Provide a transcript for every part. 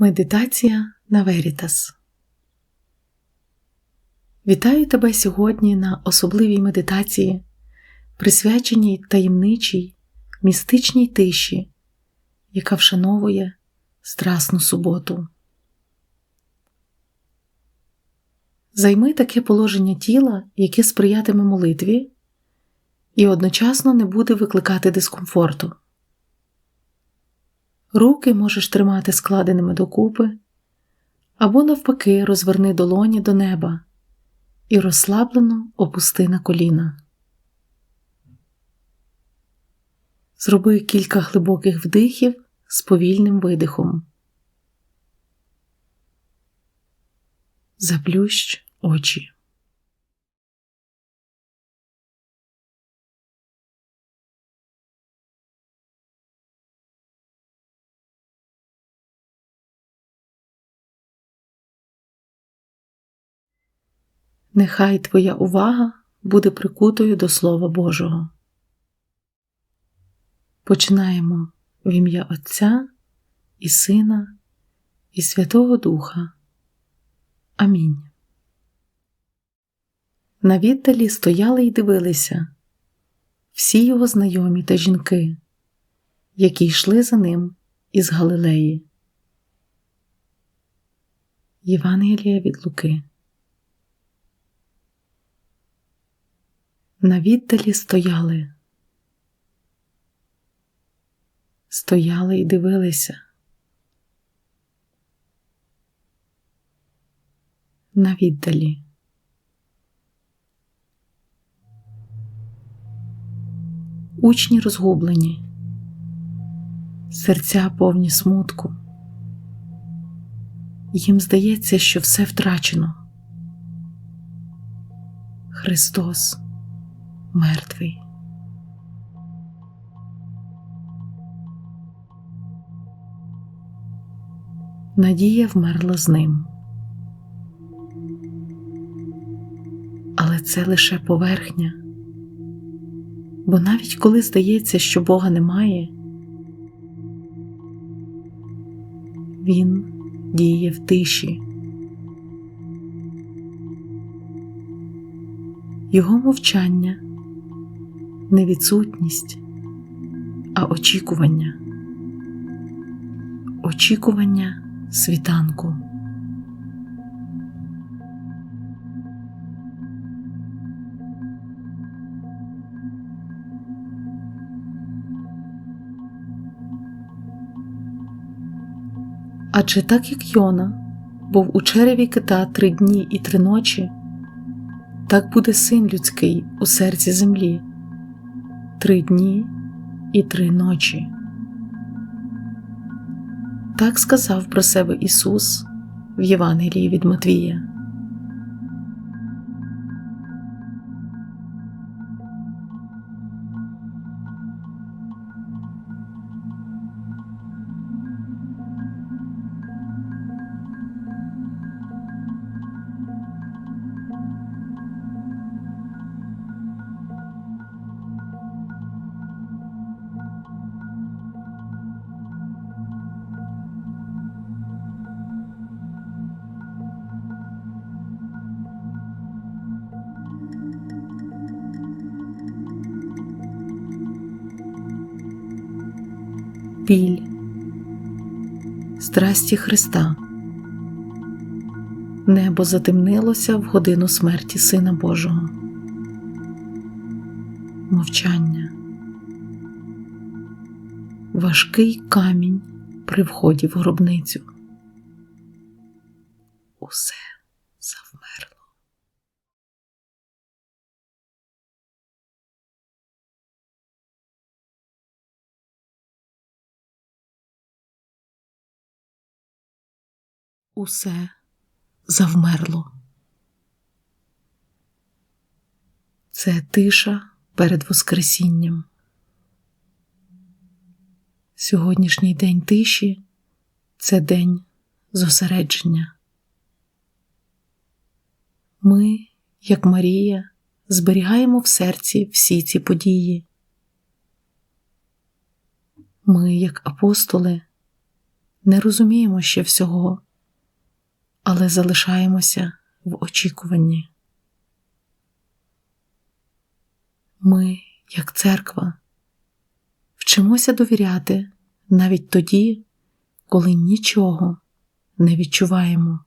Медитація на Верітас. Вітаю тебе сьогодні на особливій медитації, присвяченій таємничій, містичній тиші, яка вшановує Страсну суботу. Займи таке положення тіла, яке сприятиме молитві, і одночасно не буде викликати дискомфорту. Руки можеш тримати складеними докупи, або, навпаки, розверни долоні до неба і розслаблено опусти на коліна. Зроби кілька глибоких вдихів з повільним видихом. Заплющ очі. Нехай твоя увага буде прикутою до Слова Божого. Починаємо в ім'я Отця і Сина, і Святого Духа. Амінь. На віддалі стояли й дивилися всі його знайомі та жінки, які йшли за ним із Галилеї. Євангелія від Луки. На віддалі стояли, стояли і дивилися. На віддалі. Учні розгублені, серця повні смутку. Їм здається, що все втрачено. Христос мертвий. Надія вмерла з ним. Але це лише поверхня, бо навіть коли здається, що Бога немає, Він діє в тиші. Його мовчання не відсутність, а очікування, очікування світанку. Адже так як Йона був у череві кита три дні і три ночі, так буде син людський у серці землі три дні і три ночі. Так сказав про себе Ісус в Євангелії від Матвія. Біль, страсті Христа. Небо затемнилося в годину смерті Сина Божого. Мовчання, важкий камінь при вході в гробницю. Усе усе завмерло. Це тиша перед Воскресінням. Сьогоднішній день тиші це день зосередження. Ми, як Марія, зберігаємо в серці всі ці події. Ми, як апостоли, не розуміємо ще всього, але залишаємося в очікуванні. Ми, як церква, вчимося довіряти навіть тоді, коли нічого не відчуваємо.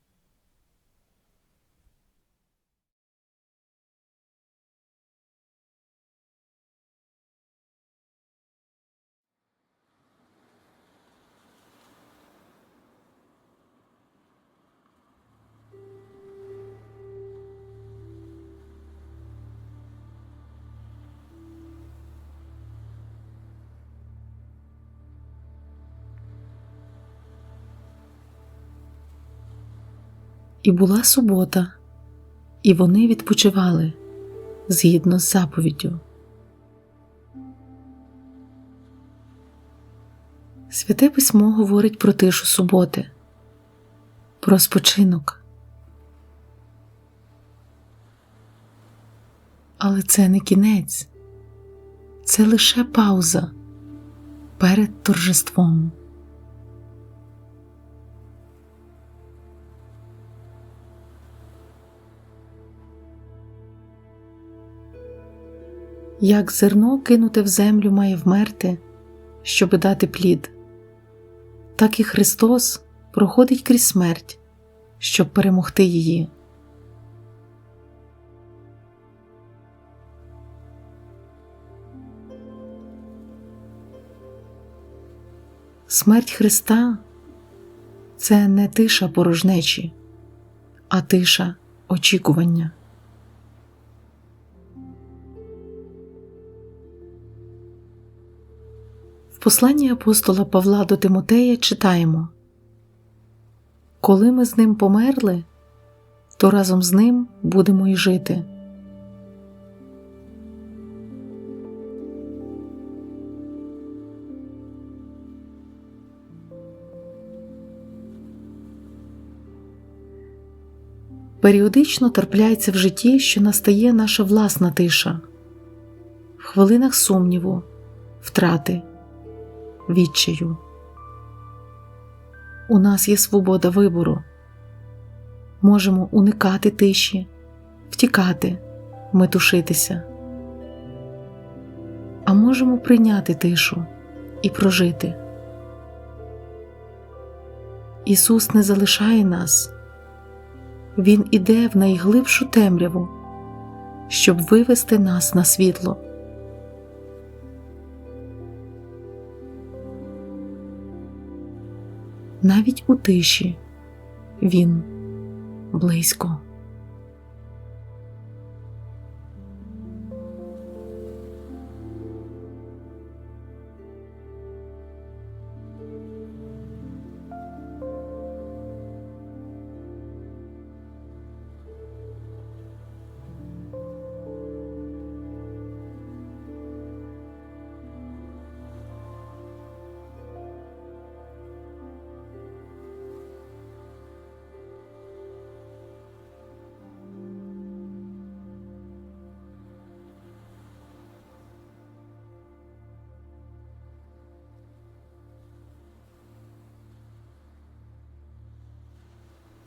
І була субота, і вони відпочивали згідно з заповіддю. Святе письмо говорить про тишу суботи, про спочинок. Але це не кінець, це лише пауза перед торжеством. Як зерно кинуте в землю має вмерти, щоби дати плід, так і Христос проходить крізь смерть, щоб перемогти її. Смерть Христа це не тиша порожнечі, а тиша очікування. Посланні апостола Павла до Тимотея читаємо. Коли ми з ним померли, то разом з ним будемо й жити. Періодично трапляється в житті, що настає наша власна тиша, в хвилинах сумніву, втрати, відчаю. У нас є свобода вибору. Можемо уникати тиші, втікати, метушитися, а можемо прийняти тишу і прожити. Ісус не залишає нас. Він іде в найглибшу темряву, щоб вивести нас на світло. Навіть у тиші він близько.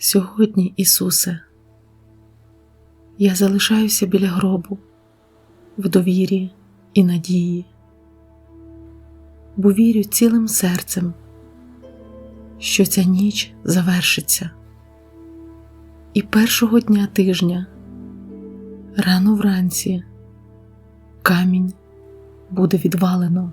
Сьогодні, Ісусе, я залишаюся біля гробу в довірі і надії, бо вірю цілим серцем, що ця ніч завершиться, і першого дня тижня, рано вранці, камінь буде відвалено.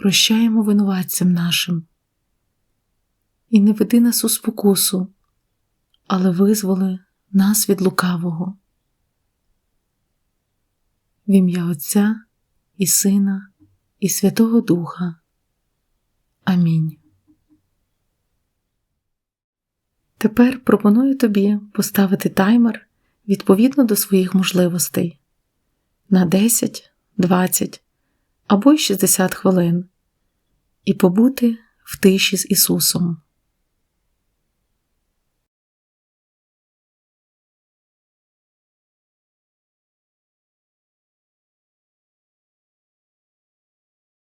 прощаємо винуватцям нашим, і не веди нас у спокусу, але визволи нас від лукавого. В ім'я Отця і Сина, і Святого Духа. Амінь. Тепер пропоную тобі поставити таймер відповідно до своїх можливостей на 10, 20 або й 60 хвилин і побути в тиші з Ісусом.